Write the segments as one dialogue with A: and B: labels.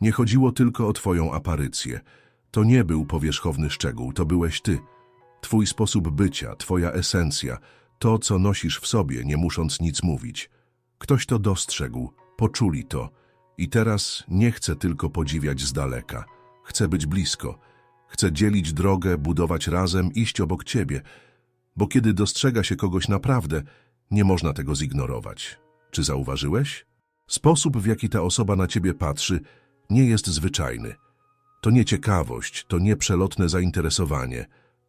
A: Nie chodziło tylko o twoją aparycję. To nie był powierzchowny szczegół, to byłeś ty. Twój sposób bycia, twoja esencja, to, co nosisz w sobie, nie musząc nic mówić. Ktoś to dostrzegł, poczuli to i teraz nie chce tylko podziwiać z daleka. Chce być blisko, chce dzielić drogę, budować razem, iść obok ciebie, bo kiedy dostrzega się kogoś naprawdę, nie można tego zignorować. Czy zauważyłeś? Sposób, w jaki ta osoba na ciebie patrzy, nie jest zwyczajny. To nie ciekawość, to nie przelotne zainteresowanie.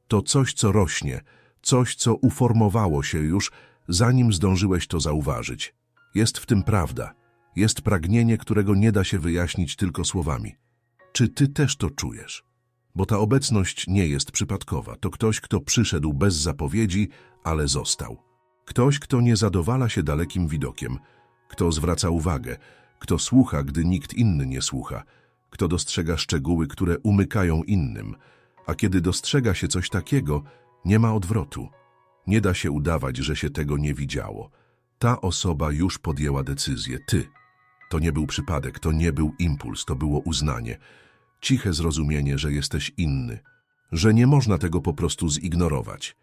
A: To coś, co rośnie, coś, co uformowało się już, zanim zdążyłeś to zauważyć. Jest w tym prawda. Jest pragnienie, którego nie da się wyjaśnić tylko słowami. Czy ty też to czujesz? Bo ta obecność nie jest przypadkowa. To ktoś, kto przyszedł bez zapowiedzi, ale został. Ktoś, kto nie zadowala się dalekim widokiem, kto zwraca uwagę, kto słucha, gdy nikt inny nie słucha, kto dostrzega szczegóły, które umykają innym, a kiedy dostrzega się coś takiego, nie ma odwrotu. Nie da się udawać, że się tego nie widziało. Ta osoba już podjęła decyzję, ty. To nie był przypadek, to nie był impuls, to było uznanie. Ciche zrozumienie, że jesteś inny, że nie można tego po prostu zignorować.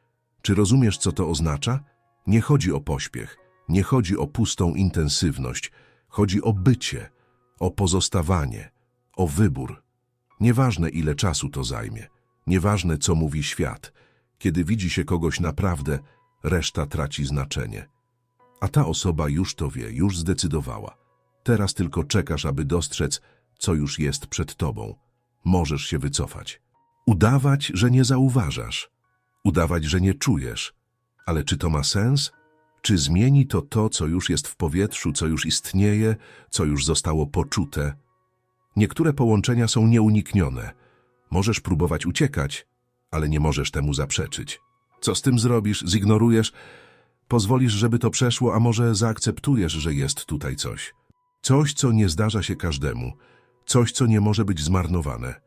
A: Czy rozumiesz, co to oznacza? Nie chodzi o pośpiech, nie chodzi o pustą intensywność, chodzi o bycie, o pozostawanie, o wybór. Nieważne, ile czasu to zajmie, nieważne, co mówi świat. Kiedy widzi się kogoś naprawdę, reszta traci znaczenie. A ta osoba już to wie, już zdecydowała. Teraz tylko czekasz, aby dostrzec, co już jest przed tobą. Możesz się wycofać. Udawać, że nie zauważasz. Udawać, że nie czujesz. Ale czy to ma sens? Czy zmieni to to, co już jest w powietrzu, co już istnieje, co już zostało poczute? Niektóre połączenia są nieuniknione. Możesz próbować uciekać, ale nie możesz temu zaprzeczyć. Co z tym zrobisz? Zignorujesz? Pozwolisz, żeby to przeszło, a może zaakceptujesz, że jest tutaj coś. Coś, co nie zdarza się każdemu. Coś, co nie może być zmarnowane.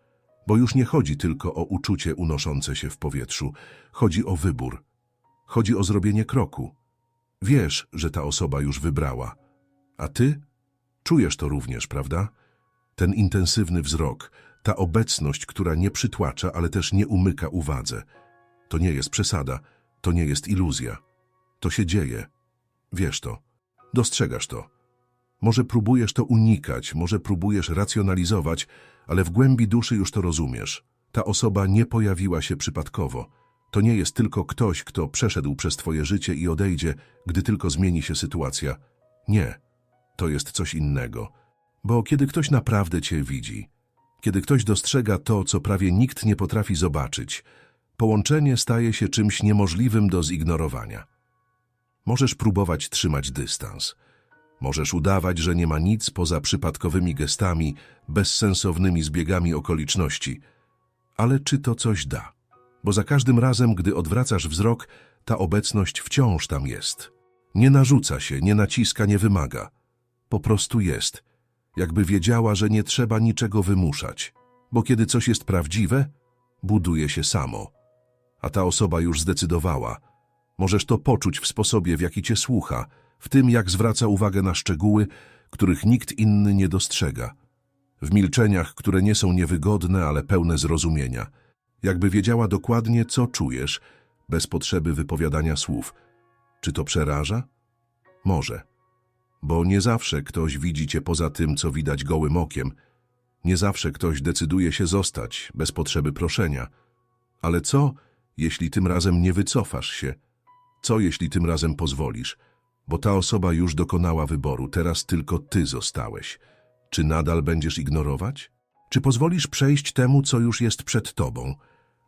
A: Bo już nie chodzi tylko o uczucie unoszące się w powietrzu. Chodzi o wybór. Chodzi o zrobienie kroku. Wiesz, że ta osoba już wybrała. A ty? Czujesz to również, prawda? Ten intensywny wzrok, ta obecność, która nie przytłacza, ale też nie umyka uwadze. To nie jest przesada, to nie jest iluzja. To się dzieje. Wiesz to. Dostrzegasz to. Może próbujesz to unikać, może próbujesz racjonalizować, ale w głębi duszy już to rozumiesz. Ta osoba nie pojawiła się przypadkowo. To nie jest tylko ktoś, kto przeszedł przez twoje życie i odejdzie, gdy tylko zmieni się sytuacja. Nie. To jest coś innego. Bo kiedy ktoś naprawdę cię widzi, kiedy ktoś dostrzega to, co prawie nikt nie potrafi zobaczyć, połączenie staje się czymś niemożliwym do zignorowania. Możesz próbować trzymać dystans. Możesz udawać, że nie ma nic poza przypadkowymi gestami, bezsensownymi zbiegami okoliczności. Ale czy to coś da? Bo za każdym razem, gdy odwracasz wzrok, ta obecność wciąż tam jest. Nie narzuca się, nie naciska, nie wymaga. Po prostu jest. Jakby wiedziała, że nie trzeba niczego wymuszać. Bo kiedy coś jest prawdziwe, buduje się samo. A ta osoba już zdecydowała. Możesz to poczuć w sposobie, w jaki cię słucha, w tym, jak zwraca uwagę na szczegóły, których nikt inny nie dostrzega. W milczeniach, które nie są niewygodne, ale pełne zrozumienia. Jakby wiedziała dokładnie, co czujesz, bez potrzeby wypowiadania słów. Czy to przeraża? Może. Bo nie zawsze ktoś widzi cię poza tym, co widać gołym okiem. Nie zawsze ktoś decyduje się zostać, bez potrzeby proszenia. Ale co, jeśli tym razem nie wycofasz się? Co, jeśli tym razem pozwolisz? Bo ta osoba już dokonała wyboru, teraz tylko ty zostałeś. Czy nadal będziesz ignorować? Czy pozwolisz przejść temu, co już jest przed tobą?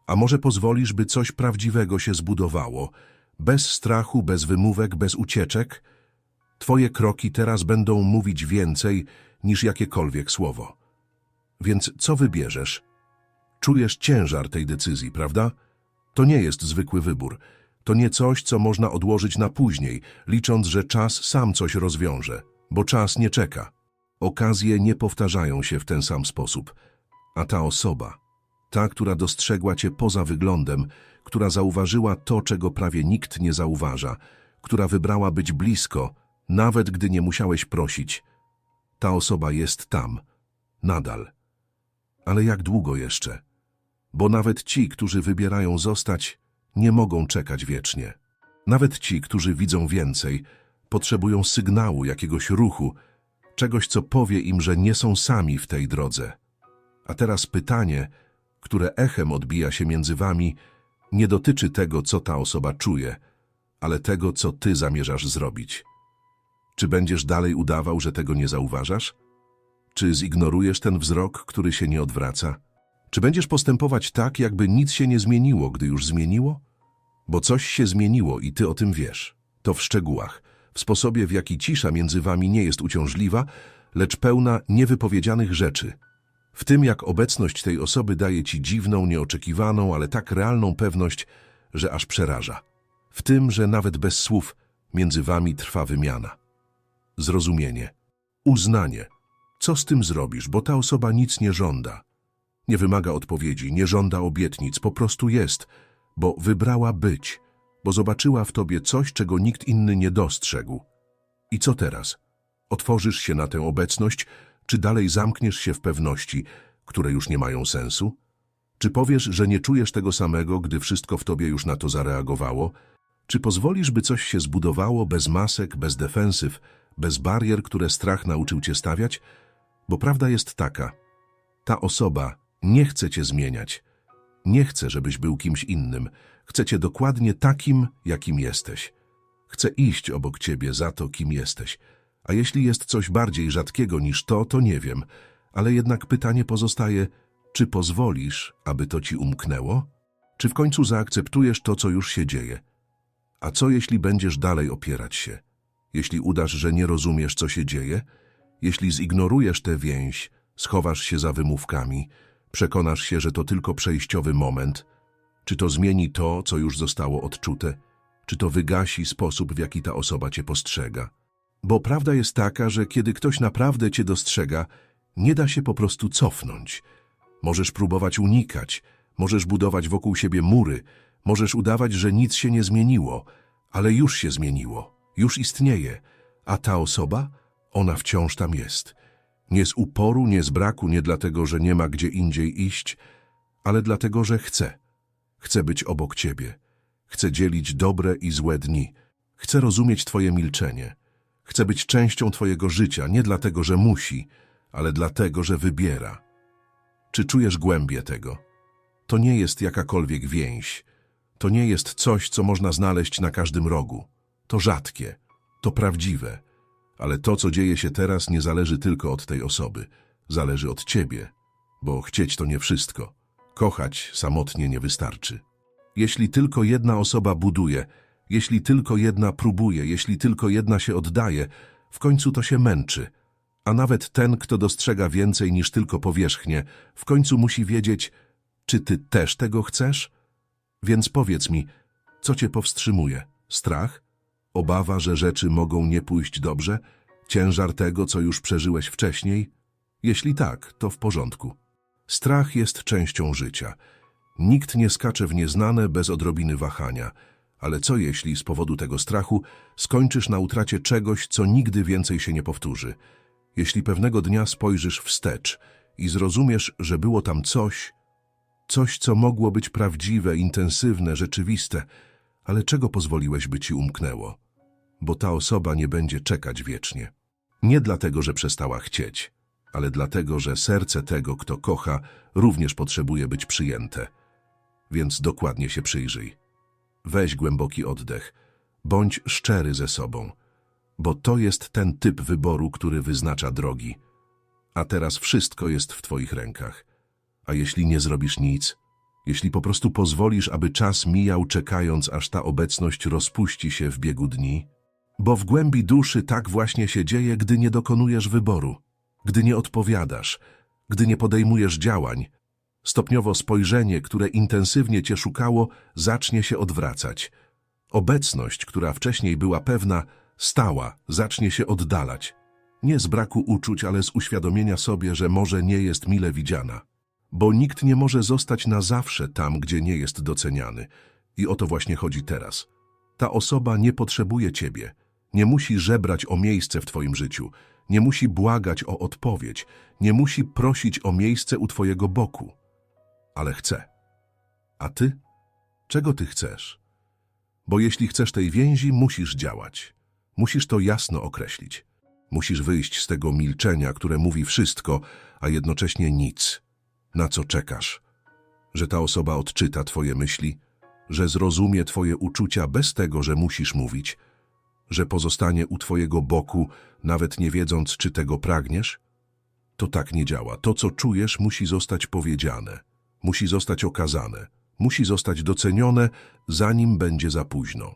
A: A może pozwolisz, by coś prawdziwego się zbudowało? Bez strachu, bez wymówek, bez ucieczek? Twoje kroki teraz będą mówić więcej niż jakiekolwiek słowo. Więc co wybierzesz? Czujesz ciężar tej decyzji, prawda? To nie jest zwykły wybór. To nie coś, co można odłożyć na później, licząc, że czas sam coś rozwiąże, bo czas nie czeka. Okazje nie powtarzają się w ten sam sposób. A ta osoba, ta, która dostrzegła cię poza wyglądem, która zauważyła to, czego prawie nikt nie zauważa, która wybrała być blisko, nawet gdy nie musiałeś prosić, ta osoba jest tam, Nadal. Ale jak długo jeszcze? Bo nawet ci, którzy wybierają zostać, nie mogą czekać wiecznie. Nawet ci, którzy widzą więcej, potrzebują sygnału, jakiegoś ruchu, czegoś, co powie im, że nie są sami w tej drodze. A teraz pytanie, które echem odbija się między wami, nie dotyczy tego, co ta osoba czuje, ale tego, co ty zamierzasz zrobić. Czy będziesz dalej udawał, że tego nie zauważasz? Czy zignorujesz ten wzrok, który się nie odwraca? Czy będziesz postępować tak, jakby nic się nie zmieniło, gdy już zmieniło? Bo coś się zmieniło i ty o tym wiesz. To w szczegółach, w sposobie, w jaki cisza między wami nie jest uciążliwa, lecz pełna niewypowiedzianych rzeczy. W tym, jak obecność tej osoby daje ci dziwną, nieoczekiwaną, ale tak realną pewność, że aż przeraża. W tym, że nawet bez słów między wami trwa wymiana. Zrozumienie. Uznanie. Co z tym zrobisz, bo ta osoba nic nie żąda. Nie wymaga odpowiedzi, nie żąda obietnic, po prostu jest, bo wybrała być, bo zobaczyła w tobie coś, czego nikt inny nie dostrzegł. I co teraz? Otworzysz się na tę obecność, czy dalej zamkniesz się w pewności, które już nie mają sensu? Czy powiesz, że nie czujesz tego samego, gdy wszystko w tobie już na to zareagowało? Czy pozwolisz, by coś się zbudowało bez masek, bez defensyw, bez barier, które strach nauczył cię stawiać? Bo prawda jest taka. Ta osoba nie chce cię zmieniać. Nie chce, żebyś był kimś innym. Chce cię dokładnie takim, jakim jesteś. Chce iść obok ciebie za to, kim jesteś. A jeśli jest coś bardziej rzadkiego niż to, to nie wiem. Ale jednak pytanie pozostaje, czy pozwolisz, aby to ci umknęło? Czy w końcu zaakceptujesz to, co już się dzieje? A co jeśli będziesz dalej opierać się? Jeśli udasz, że nie rozumiesz, co się dzieje? Jeśli zignorujesz tę więź, schowasz się za wymówkami, przekonasz się, że to tylko przejściowy moment, czy to zmieni to, co już zostało odczute? Czy to wygasi sposób, w jaki ta osoba cię postrzega? Bo prawda jest taka, że kiedy ktoś naprawdę cię dostrzega, nie da się po prostu cofnąć. Możesz próbować unikać, możesz budować wokół siebie mury, możesz udawać, że nic się nie zmieniło, ale już się zmieniło, już istnieje, a ta osoba, ona wciąż tam jest. Nie z uporu, nie z braku, nie dlatego, że nie ma gdzie indziej iść, ale dlatego, że chce. Chce być obok ciebie. Chce dzielić dobre i złe dni. Chce rozumieć twoje milczenie. Chce być częścią twojego życia, nie dlatego, że musi, ale dlatego, że wybiera. Czy czujesz głębię tego? To nie jest jakakolwiek więź. To nie jest coś, co można znaleźć na każdym rogu. To rzadkie, to prawdziwe. Ale to, co dzieje się teraz, nie zależy tylko od tej osoby. Zależy od ciebie, bo chcieć to nie wszystko. Kochać samotnie nie wystarczy. Jeśli tylko jedna osoba buduje, jeśli tylko jedna próbuje, jeśli tylko jedna się oddaje, w końcu to się męczy. A nawet ten, kto dostrzega więcej niż tylko powierzchnię, w końcu musi wiedzieć, czy ty też tego chcesz? Więc powiedz mi, co cię powstrzymuje? Strach? Obawa, że rzeczy mogą nie pójść dobrze? Ciężar tego, co już przeżyłeś wcześniej? Jeśli tak, to w porządku. Strach jest częścią życia. Nikt nie skacze w nieznane bez odrobiny wahania. Ale co jeśli z powodu tego strachu skończysz na utracie czegoś, co nigdy więcej się nie powtórzy? Jeśli pewnego dnia spojrzysz wstecz i zrozumiesz, że było tam coś, coś, co mogło być prawdziwe, intensywne, rzeczywiste, ale czego pozwoliłeś, by ci umknęło? Bo ta osoba nie będzie czekać wiecznie. Nie dlatego, że przestała chcieć, ale dlatego, że serce tego, kto kocha, również potrzebuje być przyjęte. Więc dokładnie się przyjrzyj. Weź głęboki oddech. Bądź szczery ze sobą, bo to jest ten typ wyboru, który wyznacza drogi. A teraz wszystko jest w twoich rękach. A jeśli nie zrobisz nic, jeśli po prostu pozwolisz, aby czas mijał, czekając, aż ta obecność rozpuści się w biegu dni, bo w głębi duszy tak właśnie się dzieje, gdy nie dokonujesz wyboru, gdy nie odpowiadasz, gdy nie podejmujesz działań. Stopniowo spojrzenie, które intensywnie cię szukało, zacznie się odwracać. Obecność, która wcześniej była pewna, stała, zacznie się oddalać. Nie z braku uczuć, ale z uświadomienia sobie, że może nie jest mile widziana. Bo nikt nie może zostać na zawsze tam, gdzie nie jest doceniany. I o to właśnie chodzi teraz. Ta osoba nie potrzebuje ciebie. Nie musi żebrać o miejsce w twoim życiu. nie musi błagać o odpowiedź, nie musi prosić o miejsce u twojego boku, ale chce. A ty? Czego ty chcesz? Bo jeśli chcesz tej więzi, musisz działać. Musisz to jasno określić. Musisz wyjść z tego milczenia, które mówi wszystko, a jednocześnie nic. Na co czekasz? Że ta osoba odczyta twoje myśli, że zrozumie twoje uczucia bez tego, że musisz mówić, że pozostanie u twojego boku, nawet nie wiedząc, czy tego pragniesz? To tak nie działa. To, co czujesz, musi zostać powiedziane, musi zostać okazane, musi zostać docenione, zanim będzie za późno.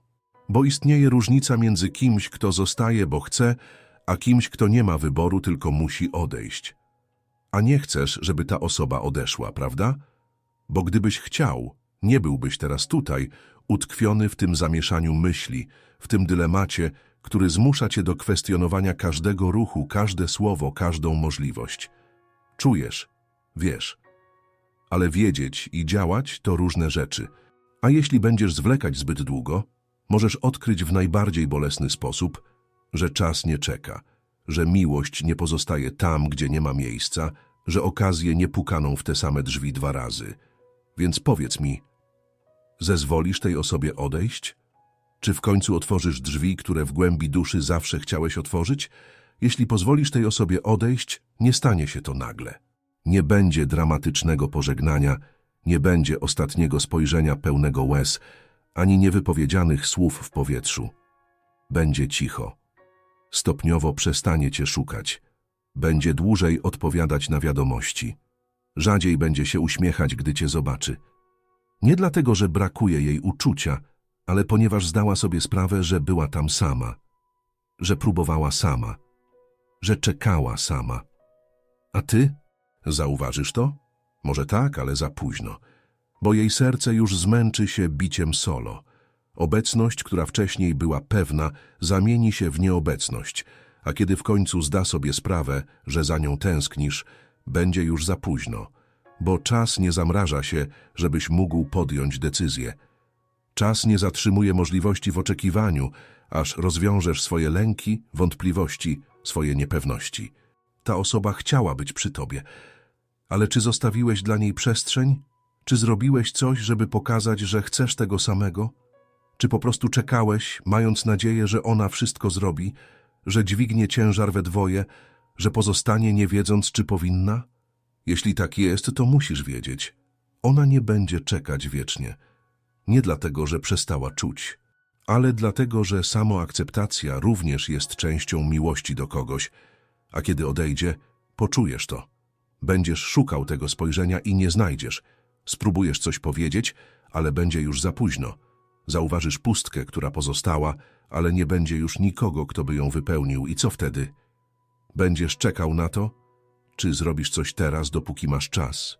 A: Bo istnieje różnica między kimś, kto zostaje, bo chce, a kimś, kto nie ma wyboru, tylko musi odejść. A nie chcesz, żeby ta osoba odeszła, prawda? Bo gdybyś chciał, nie byłbyś teraz tutaj, utkwiony w tym zamieszaniu myśli, w tym dylemacie, który zmusza cię do kwestionowania każdego ruchu, każde słowo, każdą możliwość. Czujesz, wiesz. Ale wiedzieć i działać to różne rzeczy. A jeśli będziesz zwlekać zbyt długo, możesz odkryć w najbardziej bolesny sposób, że czas nie czeka, że miłość nie pozostaje tam, gdzie nie ma miejsca, że okazje nie pukaną w te same drzwi dwa razy. Więc powiedz mi, zezwolisz tej osobie odejść? Czy w końcu otworzysz drzwi, które w głębi duszy zawsze chciałeś otworzyć? Jeśli pozwolisz tej osobie odejść, nie stanie się to nagle. Nie będzie dramatycznego pożegnania, nie będzie ostatniego spojrzenia pełnego łez, ani niewypowiedzianych słów w powietrzu. Będzie cicho. Stopniowo przestanie cię szukać. Będzie dłużej odpowiadać na wiadomości. Rzadziej będzie się uśmiechać, gdy cię zobaczy. Nie dlatego, że brakuje jej uczucia, ale ponieważ zdała sobie sprawę, że była tam sama, że próbowała sama, że czekała sama. A ty? Zauważysz to? Może tak, ale za późno, bo jej serce już zmęczy się biciem solo. Obecność, która wcześniej była pewna, zamieni się w nieobecność, a kiedy w końcu zda sobie sprawę, że za nią tęsknisz, będzie już za późno, bo czas nie zamraża się, żebyś mógł podjąć decyzję. Czas nie zatrzymuje możliwości w oczekiwaniu, aż rozwiążesz swoje lęki, wątpliwości, swoje niepewności. Ta osoba chciała być przy tobie, ale czy zostawiłeś dla niej przestrzeń? Czy zrobiłeś coś, żeby pokazać, że chcesz tego samego? Czy po prostu czekałeś, mając nadzieję, że ona wszystko zrobi, że dźwignie ciężar we dwoje, że pozostanie nie wiedząc, czy powinna? Jeśli tak jest, to musisz wiedzieć. Ona nie będzie czekać wiecznie. Nie dlatego, że przestała czuć, ale dlatego, że samoakceptacja również jest częścią miłości do kogoś, a kiedy odejdzie, poczujesz to. Będziesz szukał tego spojrzenia i nie znajdziesz. Spróbujesz coś powiedzieć, ale będzie już za późno. Zauważysz pustkę, która pozostała, ale nie będzie już nikogo, kto by ją wypełnił. I co wtedy? Będziesz czekał na to? Czy zrobisz coś teraz, dopóki masz czas?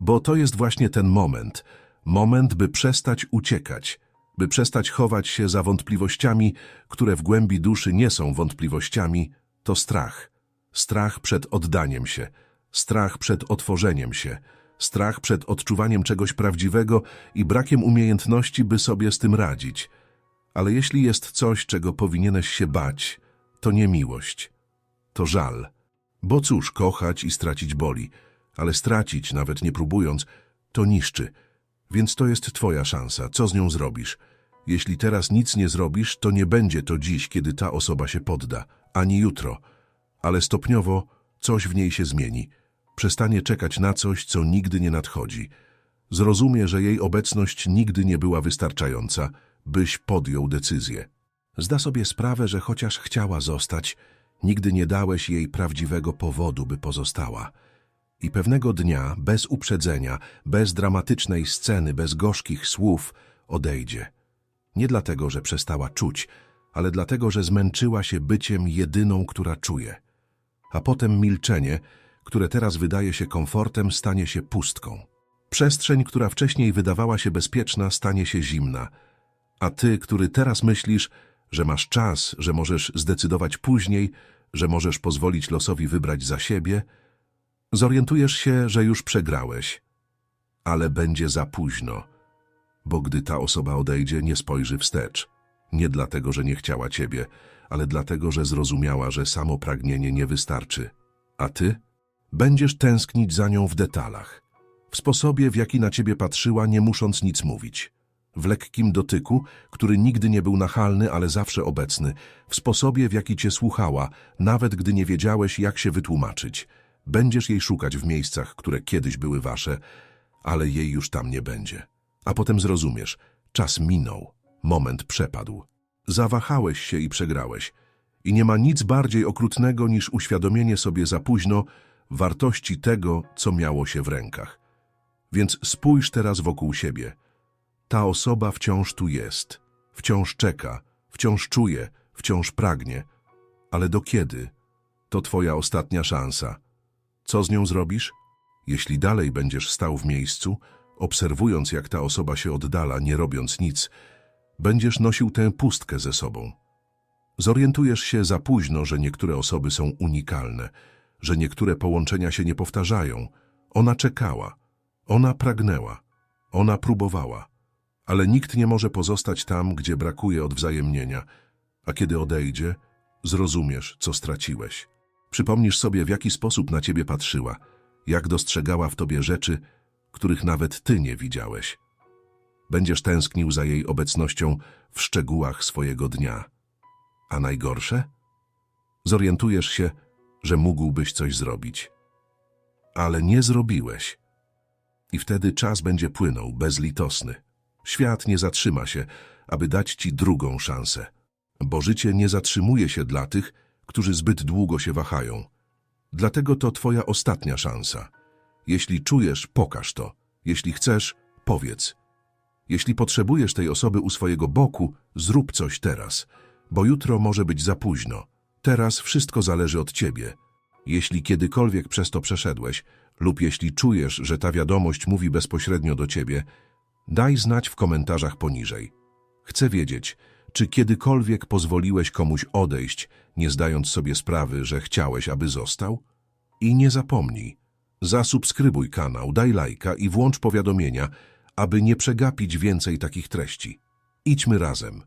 A: Bo to jest właśnie ten moment. Moment, by przestać uciekać, by przestać chować się za wątpliwościami, które w głębi duszy nie są wątpliwościami, to strach. Strach przed oddaniem się, strach przed otworzeniem się, strach przed odczuwaniem czegoś prawdziwego i brakiem umiejętności, by sobie z tym radzić. Ale jeśli jest coś, czego powinieneś się bać, to nie miłość, to żal. Bo cóż, kochać i stracić boli, ale stracić, nawet nie próbując, to niszczy. Więc to jest twoja szansa. Co z nią zrobisz? Jeśli teraz nic nie zrobisz, to nie będzie to dziś, kiedy ta osoba się podda, ani jutro. Ale stopniowo coś w niej się zmieni. Przestanie czekać na coś, co nigdy nie nadchodzi. Zrozumie, że jej obecność nigdy nie była wystarczająca, byś podjął decyzję. Zda sobie sprawę, że chociaż chciała zostać, nigdy nie dałeś jej prawdziwego powodu, by pozostała. I pewnego dnia, bez uprzedzenia, bez dramatycznej sceny, bez gorzkich słów, odejdzie. Nie dlatego, że przestała czuć, ale dlatego, że zmęczyła się byciem jedyną, która czuje. A potem milczenie, które teraz wydaje się komfortem, stanie się pustką. Przestrzeń, która wcześniej wydawała się bezpieczna, stanie się zimna. A ty, który teraz myślisz, że masz czas, że możesz zdecydować później, że możesz pozwolić losowi wybrać za siebie, zorientujesz się, że już przegrałeś. Ale będzie za późno, bo gdy ta osoba odejdzie, nie spojrzy wstecz. Nie dlatego, że nie chciała ciebie, ale dlatego, że zrozumiała, że samo pragnienie nie wystarczy. A ty? Będziesz tęsknić za nią w detalach. W sposobie, w jaki na ciebie patrzyła, nie musząc nic mówić. W lekkim dotyku, który nigdy nie był nachalny, ale zawsze obecny. W sposobie, w jaki cię słuchała, nawet gdy nie wiedziałeś, jak się wytłumaczyć. Będziesz jej szukać w miejscach, które kiedyś były wasze, ale jej już tam nie będzie. A potem zrozumiesz, czas minął, moment przepadł. Zawahałeś się i przegrałeś. I nie ma nic bardziej okrutnego niż uświadomienie sobie za późno wartości tego, co miało się w rękach. Więc spójrz teraz wokół siebie. Ta osoba wciąż tu jest, wciąż czeka, wciąż czuje, wciąż pragnie. Ale do kiedy? To twoja ostatnia szansa. Co z nią zrobisz? Jeśli dalej będziesz stał w miejscu, obserwując jak ta osoba się oddala, nie robiąc nic, będziesz nosił tę pustkę ze sobą. Zorientujesz się za późno, że niektóre osoby są unikalne, że niektóre połączenia się nie powtarzają. Ona czekała, ona pragnęła, ona próbowała, ale nikt nie może pozostać tam, gdzie brakuje odwzajemnienia, a kiedy odejdzie, zrozumiesz, co straciłeś. Przypomnisz sobie, w jaki sposób na ciebie patrzyła, jak dostrzegała w tobie rzeczy, których nawet ty nie widziałeś. Będziesz tęsknił za jej obecnością w szczegółach swojego dnia. A najgorsze? Zorientujesz się, że mógłbyś coś zrobić. Ale nie zrobiłeś. I wtedy czas będzie płynął, bezlitosny. Świat nie zatrzyma się, aby dać ci drugą szansę. Bo życie nie zatrzymuje się dla tych, którzy zbyt długo się wahają. Dlatego to twoja ostatnia szansa. Jeśli czujesz, pokaż to. Jeśli chcesz, powiedz. Jeśli potrzebujesz tej osoby u swojego boku, zrób coś teraz, bo jutro może być za późno. Teraz wszystko zależy od ciebie. Jeśli kiedykolwiek przez to przeszedłeś, lub jeśli czujesz, że ta wiadomość mówi bezpośrednio do ciebie, daj znać w komentarzach poniżej. Chcę wiedzieć, czy kiedykolwiek pozwoliłeś komuś odejść, nie zdając sobie sprawy, że chciałeś, aby został? I nie zapomnij, zasubskrybuj kanał, daj lajka i włącz powiadomienia, aby nie przegapić więcej takich treści. Idźmy razem.